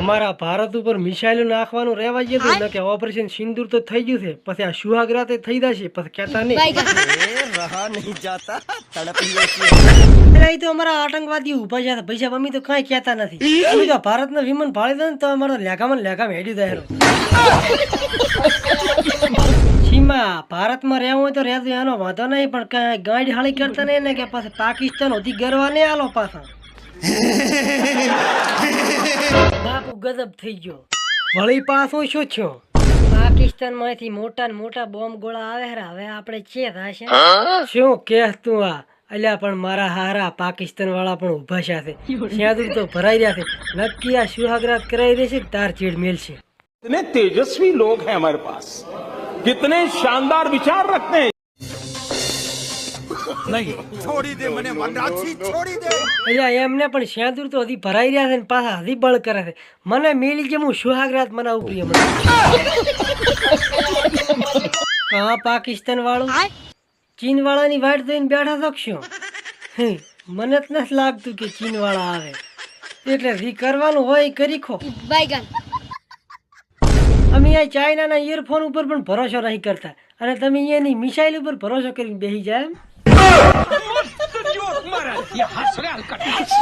અમારા ભારત ઉપર મિસાઇલો નાખવાનું રહેવા જતું એટલે કે ઓપરેશન સિંદૂર તો થઈ ગયું છે પછી આ સુહાગરા તે થઈ જશે પછી કહેતા નહીં. તો અમારા આતંકવાદી ઊભા જતા પૈસા મમ્મી તો કાંઈ કહેતા નથી. અમે વિમાન ભાળી દે ને તો અમારો લેગામાં હેડી દે સીમા ભારતમાં રહેવું હોય તો રહેતું એનો વાંધો નહીં પણ કઈ ગાંડ હાળી કરતા નહીં કે પછી પાકિસ્તાન સુધી ગરવા નહીં આલો પાછા. બાપુ ગજબ થઈ ગયો વળી પાછું શું થયો પાકિસ્તાન માંથી મોટા ને મોટા બોમ્બ ગોળા આવે છે હવે આપણે ચે થશે શું કહેશ તું આ અલ્યા પણ મારા હારા પાકિસ્તાન વાળા પણ ઉભા છે ત્યાં તો ભરાઈ રહ્યા છે નક્કી આ સુહાગરાત કરાવી દેશે ને તાર ચેડ મેલશે कितने तेजस्वी लोग हैं हमारे पास कितने शानदार विचार रखते हैं એમને પણ શ્યાદુર તો હજી ભરાઈ રહ્યા છે ને પાછા હજી બળ કરે છે. મને મેલી જેમ હું સુહાગરાત મનાવું પ્રિય મને કા પાકિસ્તાન વાળો ચીન વાળાની વાટ જોઈને બેઠા તો શું? મને જ નથી લાગતું કે ચીન વાળા આવે. એટલે રી કરવાનું હોય કરી ખો. અમે આ ચાઇનાના ઇયરફોન ઉપર પણ ભરોસો નહીં કરતા. અને તમે અહીંયાની મિસાઇલ ઉપર ભરોસો કરીને બેસી જાય એમ. よし!